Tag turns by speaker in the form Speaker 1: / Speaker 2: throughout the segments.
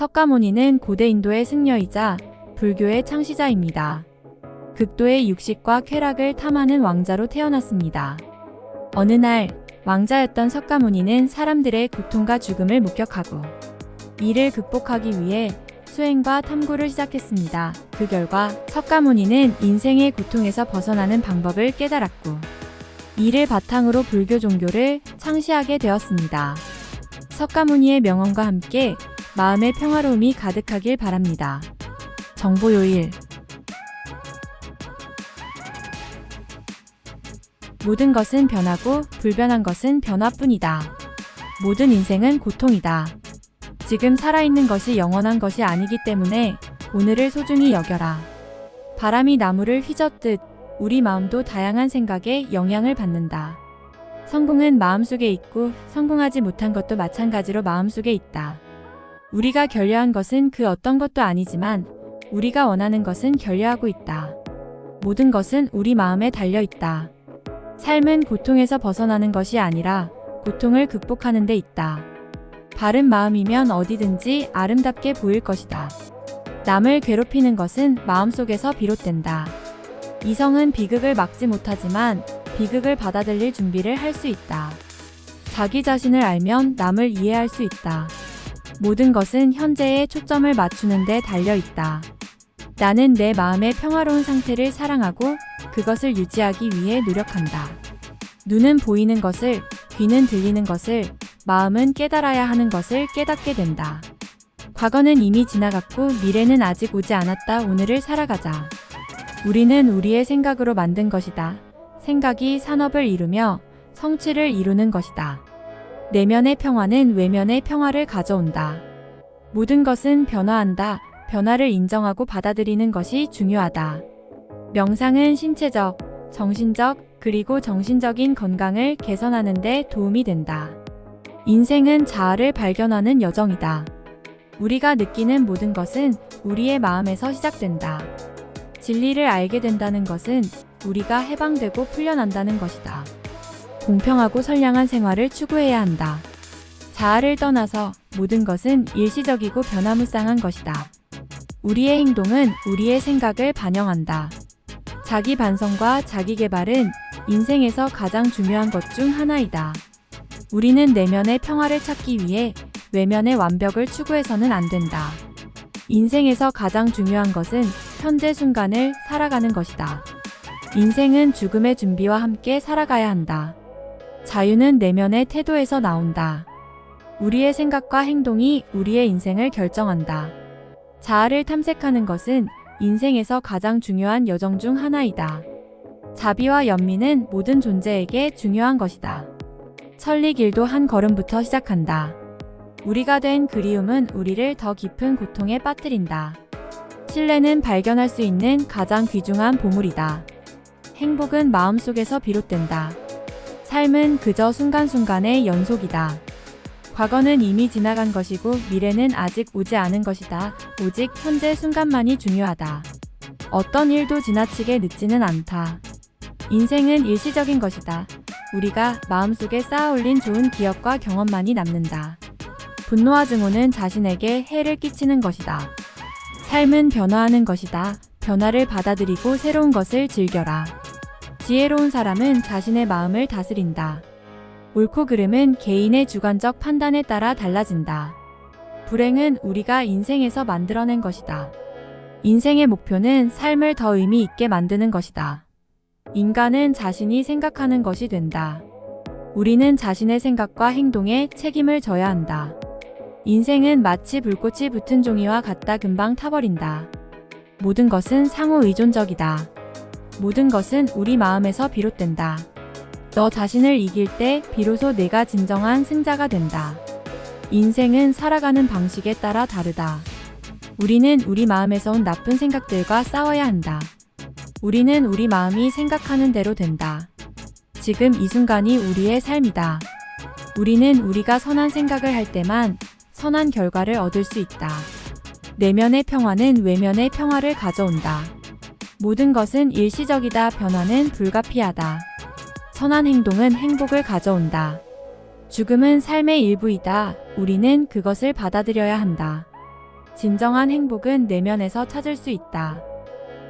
Speaker 1: 석가모니는 고대 인도의 승려이자 불교의 창시자입니다. 극도의 육식과 쾌락을 탐하는 왕자로 태어났습니다. 어느 날 왕자였던 석가모니는 사람들의 고통과 죽음을 목격하고 이를 극복하기 위해 수행과 탐구를 시작했습니다. 그 결과 석가모니는 인생의 고통에서 벗어나는 방법을 깨달았고 이를 바탕으로 불교 종교를 창시하게 되었습니다. 석가모니의 명언과 함께 마음의 평화로움이 가득하길 바랍니다. 정보 요일 모든 것은 변하고 불변한 것은 변화뿐이다. 모든 인생은 고통이다. 지금 살아있는 것이 영원한 것이 아니기 때문에 오늘을 소중히 여겨라. 바람이 나무를 휘젓듯 우리 마음도 다양한 생각에 영향을 받는다. 성공은 마음속에 있고 성공하지 못한 것도 마찬가지로 마음속에 있다. 우리가 결려한 것은 그 어떤 것도 아니지만 우리가 원하는 것은 결려하고 있다. 모든 것은 우리 마음에 달려 있다. 삶은 고통에서 벗어나는 것이 아니라 고통을 극복하는 데 있다. 바른 마음이면 어디든지 아름답게 보일 것이다. 남을 괴롭히는 것은 마음속에서 비롯된다. 이성은 비극을 막지 못하지만 비극을 받아들일 준비를 할 수 있다. 자기 자신을 알면 남을 이해할 수 있다. 모든 것은 현재에 초점을 맞추는 데 달려 있다. 나는 내 마음의 평화로운 상태를 사랑하고 그것을 유지하기 위해 노력한다. 눈은 보이는 것을, 귀는 들리는 것을, 마음은 깨달아야 하는 것을 깨닫게 된다. 과거는 이미 지나갔고 미래는 아직 오지 않았다. 오늘을 살아가자. 우리는 우리의 생각으로 만든 것이다. 생각이 산업을 이루며 성취를 이루는 것이다. 내면의 평화는 외면의 평화를 가져온다. 모든 것은 변화한다. 변화를 인정하고 받아들이는 것이 중요하다. 명상은 신체적, 정신적, 그리고 정신적인 건강을 개선하는 데 도움이 된다. 인생은 자아를 발견하는 여정이다. 우리가 느끼는 모든 것은 우리의 마음에서 시작된다. 진리를 알게 된다는 것은 우리가 해방되고 풀려난다는 것이다. 공평하고 선량한 생활을 추구해야 한다. 자아를 떠나서 모든 것은 일시적이고 변화무쌍한 것이다. 우리의 행동은 우리의 생각을 반영한다. 자기 반성과 자기 개발은 인생에서 가장 중요한 것 중 하나이다. 우리는 내면의 평화를 찾기 위해 외면의 완벽을 추구해서는 안 된다. 인생에서 가장 중요한 것은 현재 순간을 살아가는 것이다. 인생은 죽음의 준비와 함께 살아가야 한다. 자유는 내면의 태도에서 나온다. 우리의 생각과 행동이 우리의 인생을 결정한다. 자아를 탐색하는 것은 인생에서 가장 중요한 여정 중 하나이다. 자비와 연민은 모든 존재에게 중요한 것이다. 천리길도 한 걸음부터 시작한다. 우리가 된 그리움은 우리를 더 깊은 고통에 빠뜨린다. 신뢰는 발견할 수 있는 가장 귀중한 보물이다. 행복은 마음속에서 비롯된다. 삶은 그저 순간순간의 연속이다. 과거는 이미 지나간 것이고 미래는 아직 오지 않은 것이다. 오직 현재 순간만이 중요하다. 어떤 일도 지나치게 늦지는 않다. 인생은 일시적인 것이다. 우리가 마음속에 쌓아 올린 좋은 기억과 경험만이 남는다. 분노와 증오는 자신에게 해를 끼치는 것이다. 삶은 변화하는 것이다. 변화를 받아들이고 새로운 것을 즐겨라. 지혜로운 사람은 자신의 마음을 다스린다. 옳고 그름은 개인의 주관적 판단에 따라 달라진다. 불행은 우리가 인생에서 만들어낸 것이다. 인생의 목표는 삶을 더 의미 있게 만드는 것이다. 인간은 자신이 생각하는 것이 된다. 우리는 자신의 생각과 행동에 책임을 져야 한다. 인생은 마치 불꽃이 붙은 종이와 같다 금방 타버린다. 모든 것은 상호 의존적이다. 모든 것은 우리 마음에서 비롯된다. 너 자신을 이길 때 비로소 내가 진정한 승자가 된다. 인생은 살아가는 방식에 따라 다르다. 우리는 우리 마음에서 온 나쁜 생각들과 싸워야 한다. 우리는 우리 마음이 생각하는 대로 된다. 지금 이 순간이 우리의 삶이다. 우리는 우리가 선한 생각을 할 때만 선한 결과를 얻을 수 있다. 내면의 평화는 외면의 평화를 가져온다. 모든 것은 일시적이다. 변화는 불가피하다. 선한 행동은 행복을 가져온다. 죽음은 삶의 일부이다. 우리는 그것을 받아들여야 한다. 진정한 행복은 내면에서 찾을 수 있다.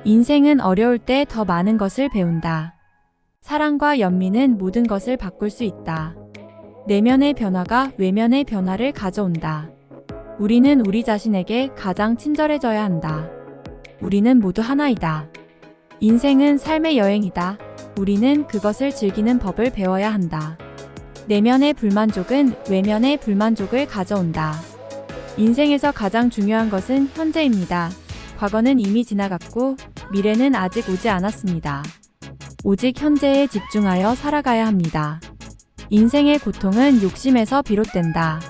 Speaker 1: 인생은 어려울 때 더 많은 것을 배운다. 사랑과 연민은 모든 것을 바꿀 수 있다. 내면의 변화가 외면의 변화를 가져온다. 우리는 우리 자신에게 가장 친절해져야 한다. 우리는 모두 하나이다. 인생은 삶의 여행이다. 우리는 그것을 즐기는 법을 배워야 한다. 내면의 불만족은 외면의 불만족을 가져온다. 인생에서 가장 중요한 것은 현재입니다. 과거는 이미 지나갔고 미래는 아직 오지 않았습니다. 오직 현재에 집중하여 살아가야 합니다. 인생의 고통은 욕심에서 비롯된다.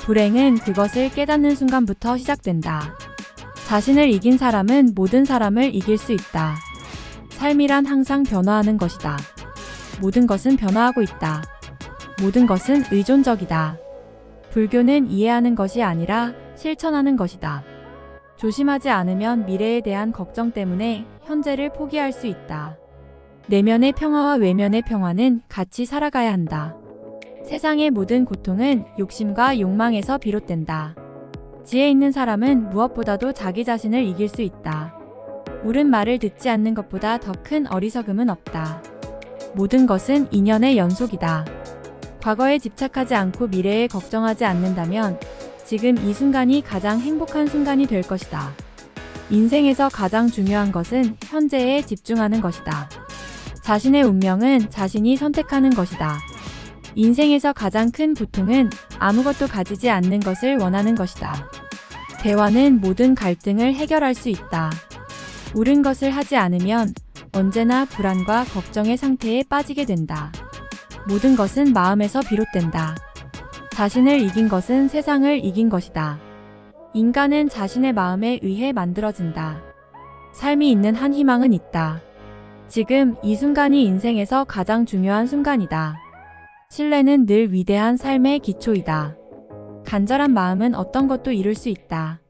Speaker 1: 불행은 그것을 깨닫는 순간부터 시작된다. 자신을 이긴 사람은 모든 사람을 이길 수 있다. 삶이란 항상 변화하는 것이다. 모든 것은 변화하고 있다. 모든 것은 의존적이다. 불교는 이해하는 것이 아니라 실천하는 것이다. 조심하지 않으면 미래에 대한 걱정 때문에 현재를 포기할 수 있다. 내면의 평화와 외면의 평화는 같이 살아가야 한다. 세상의 모든 고통은 욕심과 욕망에서 비롯된다. 지혜 있는 사람은 무엇보다도 자기 자신을 이길 수 있다. 옳은 말을 듣지 않는 것보다 더 큰 어리석음은 없다. 모든 것은 인연의 연속이다. 과거에 집착하지 않고 미래에 걱정하지 않는다면 지금 이 순간이 가장 행복한 순간이 될 것이다. 인생에서 가장 중요한 것은 현재에 집중하는 것이다. 자신의 운명은 자신이 선택하는 것이다. 인생에서 가장 큰 고통은 아무것도 가지지 않는 것을 원하는 것이다. 대화는 모든 갈등을 해결할 수 있다. 옳은 것을 하지 않으면 언제나 불안과 걱정의 상태에 빠지게 된다. 모든 것은 마음에서 비롯된다. 자신을 이긴 것은 세상을 이긴 것이다. 인간은 자신의 마음에 의해 만들어진다. 삶이 있는 한 희망은 있다. 지금 이 순간이 인생에서 가장 중요한 순간이다. 신뢰는 늘 위대한 삶의 기초이다. 간절한 마음은 어떤 것도 이룰 수 있다.